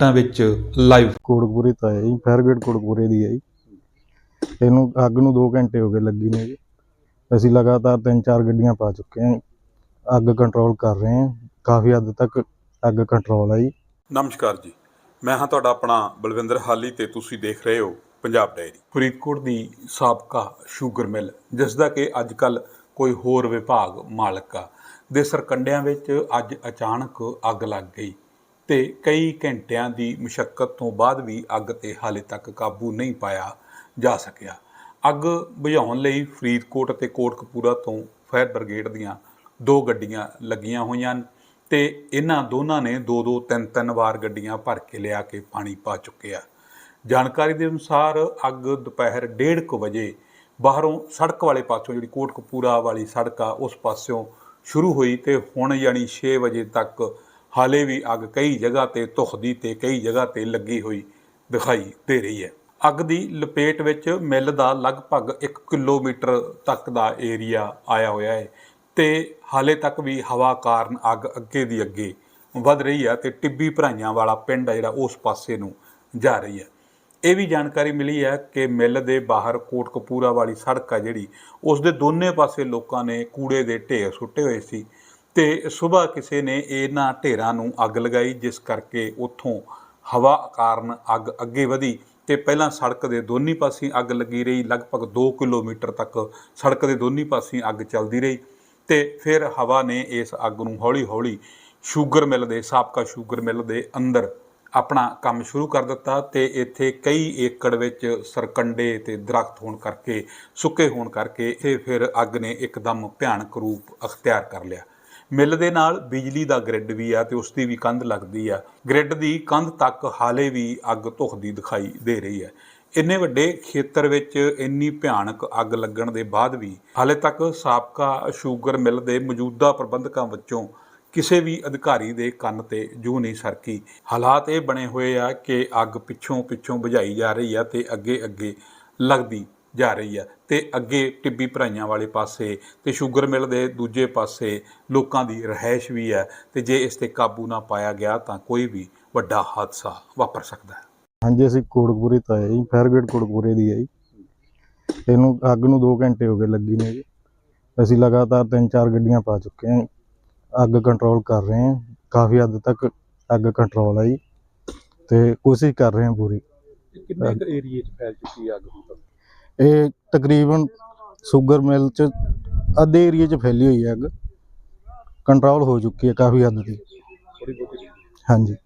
ਤਾਂ ਵਿੱਚ ਲਾਈਵ ਕੋੜਕਪੁਰੇ ਤੋਂ ਆਇਆ ਜੀ ਫਾਇਰਗੇਟ ਕੋੜਕਪੁਰੇ ਦੀ ਹੈ ਜੀ। ਇਹਨੂੰ ਅੱਗ ਨੂੰ 2 ਘੰਟੇ ਹੋ ਗਏ ਲੱਗੀ ਨੇ ਜੀ। ਅਸੀਂ ਲਗਾਤਾਰ 3-4 ਗੱਡੀਆਂ ਪਾ ਚੁੱਕੇ ਹਾਂ ਅੱਗ ਕੰਟਰੋਲ ਕਰ ਰਹੇ ਹਾਂ। ਕਾਫੀ ਹੱਦ ਤੱਕ ਅੱਗ ਕੰਟਰੋਲ ਹੈ ਜੀ। ਨਮਸਕਾਰ ਜੀ। ਮੈਂ ਹਾਂ ਤੁਹਾਡਾ ਆਪਣਾ ਬਲਵਿੰਦਰ ਹਾਲੀ ਤੇ ਤੁਸੀਂ ਦੇਖ ਰਹੇ ਹੋ ਪੰਜਾਬ ਡਾਇਰੀ ਫਰੀਦਕੋਟ ਦੀ ਸਾਬਕਾ ਸ਼ੂਗਰ ਮਿਲ ਜਿਸ ਦਾ ਕਿ ਅੱਜ ਕੱਲ ਕੋਈ ਹੋਰ ਵਿਭਾਗ ਮਾਲਕ ਆ। ਦੇ ਸਰਕੰਡਿਆਂ ਵਿੱਚ ਅੱਜ ਅਚਾਨਕ ਅੱਗ ਲੱਗ ਗਈ। ਤੇ ਕਈ ਘੰਟਿਆਂ ਦੀ ਮੁਸ਼ਕਲ ਤੋਂ ਬਾਅਦ ਵੀ ਅੱਗ ਤੇ ਹਾਲੇ ਤੱਕ ਕਾਬੂ ਨਹੀਂ ਪਾਇਆ ਜਾ ਸਕਿਆ। ਅੱਗ ਬੁਝਾਉਣ ਲਈ ਫਰੀਦਕੋਟ ਅਤੇ ਕੋਟਕਪੂਰਾ ਤੋਂ ਫਾਇਰ ਬ੍ਰਿਗੇਡ ਦੀਆਂ ਦੋ ਗੱਡੀਆਂ ਲੱਗੀਆਂ ਹੋਈਆਂ ਹਨ ਤੇ ਇਹਨਾਂ ਦੋਨਾਂ ਨੇ ਦੋ ਦੋ ਤਿੰਨ ਤਿੰਨ ਵਾਰ ਗੱਡੀਆਂ ਭਰ ਕੇ ਲਿਆ ਕੇ ਪਾਣੀ ਪਾ ਚੁੱਕੇ ਆ। ਜਾਣਕਾਰੀ ਦੇ ਅਨੁਸਾਰ ਅੱਗ ਦੁਪਹਿਰ 1:30 ਵਜੇ ਬਾਹਰੋਂ ਸੜਕ ਵਾਲੇ ਪਾਸੋਂ ਜਿਹੜੀ ਕੋਟਕਪੂਰਾ ਵਾਲੀ ਸੜਕ ਆ, ਉਸ ਪਾਸਿਓਂ ਸ਼ੁਰੂ ਹੋਈ ਤੇ ਹੁਣ ਯਾਨੀ 6 ਵਜੇ ਤੱਕ ਹਾਲੇ ਵੀ ਅੱਗ ਕਈ ਜਗ੍ਹਾ ਤੇ ਧੁਖਦੀ ਤੇ ਕਈ ਜਗ੍ਹਾ ਤੇ ਲੱਗੀ ਹੋਈ ਦਿਖਾਈ ਦੇ ਰਹੀ ਹੈ। ਅੱਗ ਦੀ ਲਪੇਟ ਵਿੱਚ ਮਿੱਲ ਦਾ ਲਗਭਗ 1 ਕਿਲੋਮੀਟਰ ਤੱਕ ਦਾ ਏਰੀਆ ਆਇਆ ਹੋਇਆ ਹੈ ਤੇ ਹਾਲੇ ਤੱਕ ਵੀ ਹਵਾ ਕਾਰਨ ਅੱਗ ਅੱਗੇ ਦੀ ਅੱਗੇ ਵੱਧ ਰਹੀ ਹੈ ਤੇ ਟਿੱਬੀ ਭਰਾਈਆਂ ਵਾਲਾ ਪਿੰਡ ਆ ਜਿਹੜਾ ਉਸ ਪਾਸੇ ਨੂੰ ਜਾ ਰਹੀ ਹੈ। ਇਹ ਵੀ ਜਾਣਕਾਰੀ ਮਿਲੀ ਹੈ ਕਿ ਮਿੱਲ ਦੇ ਬਾਹਰ ਕੋਟਕਪੂਰਾ ਵਾਲੀ ਸੜਕ ਆ ਜਿਹੜੀ, ਉਸ ਦੇ ਦੋਨੇ ਪਾਸੇ ਲੋਕਾਂ ਨੇ ਕੂੜੇ ਦੇ ਢੇਰ ਸੁੱਟੇ ਹੋਏ ਸੀ ਤੇ ਸਵੇਰ ਕਿਸੇ ਨੇ ਇਹਨਾਂ ਢੇਰਾਂ ਨੂੰ ਅੱਗ ਲਗਾਈ, ਜਿਸ ਕਰਕੇ ਉੱਥੋਂ ਹਵਾ ਕਾਰਨ ਅੱਗ ਅੱਗੇ ਵਧੀ ਤੇ ਪਹਿਲਾਂ ਸੜਕ ਦੇ ਦੋਨੀ ਪਾਸੇ ਅੱਗ ਲੱਗੀ ਰਹੀ। ਲਗਭਗ 2 ਕਿਲੋਮੀਟਰ ਤੱਕ ਸੜਕ ਦੇ ਦੋਨੀ ਪਾਸੇ ਅੱਗ ਚੱਲਦੀ ਰਹੀ ਤੇ ਫਿਰ ਹਵਾ ਨੇ ਇਸ ਅੱਗ ਨੂੰ ਹੌਲੀ-ਹੌਲੀ ਸ਼ੂਗਰ ਮਿਲ ਦੇ, ਸਾਬਕਾ ਸ਼ੂਗਰ ਮਿਲ ਦੇ ਅੰਦਰ ਆਪਣਾ ਕੰਮ ਸ਼ੁਰੂ ਕਰ ਦਿੱਤਾ ਤੇ ਇੱਥੇ ਕਈ ਏਕੜ ਵਿੱਚ ਸਰਕੰਡੇ ਤੇ ਦਰਖਤ ਹੋਣ ਕਰਕੇ, ਸੁੱਕੇ ਹੋਣ ਕਰਕੇ ਇਹ ਫਿਰ ਅੱਗ ਨੇ ਇੱਕਦਮ ਭਿਆਨਕ ਰੂਪ ਅਖਤਿਆਰ ਕਰ ਲਿਆ। ਮਿੱਲ ਦੇ ਨਾਲ ਬਿਜਲੀ ਦਾ ਗ੍ਰਿਡ ਵੀ ਆ ਤੇ ਉਸ ਦੀ ਵੀ ਕੰਧ ਲੱਗਦੀ ਆ। ਗ੍ਰਿਡ ਦੀ ਕੰਧ ਤੱਕ ਹਾਲੇ ਵੀ ਅੱਗ ਧੁਖਦੀ ਦਿਖਾਈ ਦੇ ਰਹੀ ਹੈ। ਇੰਨੇ ਵੱਡੇ ਖੇਤਰ ਵਿੱਚ ਇੰਨੀ ਭਿਆਨਕ ਅੱਗ ਲੱਗਣ ਦੇ ਬਾਅਦ ਵੀ ਹਾਲੇ ਤੱਕ ਸਾਬਕਾ ਸ਼ੂਗਰ ਮਿੱਲ ਦੇ ਮੌਜੂਦਾ ਪ੍ਰਬੰਧਕਾਂ ਵਿੱਚੋਂ ਕਿਸੇ ਵੀ ਅਧਿਕਾਰੀ ਦੇ ਕੰਨ ਤੇ ਜੂ ਨਹੀਂ ਸਰਕੀ। ਹਾਲਾਤ ਇਹ ਬਣੇ ਹੋਏ ਆ ਕਿ ਅੱਗ ਪਿੱਛੋਂ ਪਿੱਛੋਂ ਬੁਝਾਈ ਜਾ ਰਹੀ ਆ ਤੇ ਅੱਗੇ ਅੱਗੇ ਲੱਗਦੀ ਜਾ ਰਹੀ ਹੈ ਤੇ ਅੱਗੇ ਟਿੱਬੀ ਭਰਾਈਆਂ ਵਾਲੇ ਪਾਸੇ ਤੇ ਸ਼ੂਗਰ ਮਿਲ ਦੇ ਦੂਜੇ ਪਾਸੇ ਲੋਕਾਂ ਦੀ ਰਹਿائش ਵੀ ਹੈ ਤੇ ਜੇ ਇਸ ਤੇ ਕਾਬੂ ਨਾ ਪਾਇਆ ਗਿਆ ਤਾਂ ਕੋਈ ਵੀ ਵੱਡਾ ਹਾਦਸਾ ਵਾਪਰ ਸਕਦਾ ਹੈ। ਹਾਂਜੀ ਅਸੀਂ ਕੋੜਕਪੁਰੇ ਤਾਂ ਆਏ ਜੀ ਫਾਇਰ ਬ੍ਰਿਗੇਡ ਦੀ ਹੈ ਜੀ। ਇਹਨੂੰ ਅੱਗ ਨੂੰ 2 ਘੰਟੇ ਹੋ ਗਏ ਲੱਗੀ ਨੇ ਜੀ। ਅਸੀਂ ਲਗਾਤਾਰ 3-4 ਗੱਡੀਆਂ ਪਾ ਚੁੱਕੇ ਹਾਂ ਅੱਗ ਕੰਟਰੋਲ ਕਰ ਰਹੇ ਹਾਂ। ਕਾਫੀ ਹੱਦ ਤੱਕ ਅੱਗ ਕੰਟਰੋਲ ਆਈ ਤੇ ਕੋਸ਼ਿਸ਼ ਕਰ ਰਹੇ ਹਾਂ ਪੂਰੀ। ਕਿੰਨੇ ਏਰੀਏ 'ਚ ਫੈਲ ਚੁੱਕੀ ਅੱਗ ਹੁਣ ਇਹ ਤਕਰੀਬਨ ਸ਼ੂਗਰ ਮਿਲ ਚ ਅੱਧੇ ਏਰੀਏ ਚ ਫੈਲੀ ਹੋਈ ਹੈ ਅੱਗ। ਕੰਟਰੋਲ ਹੋ ਚੁੱਕੀ ਹੈ ਕਾਫੀ ਹੱਦ ਤੱਕ ਹਾਂਜੀ।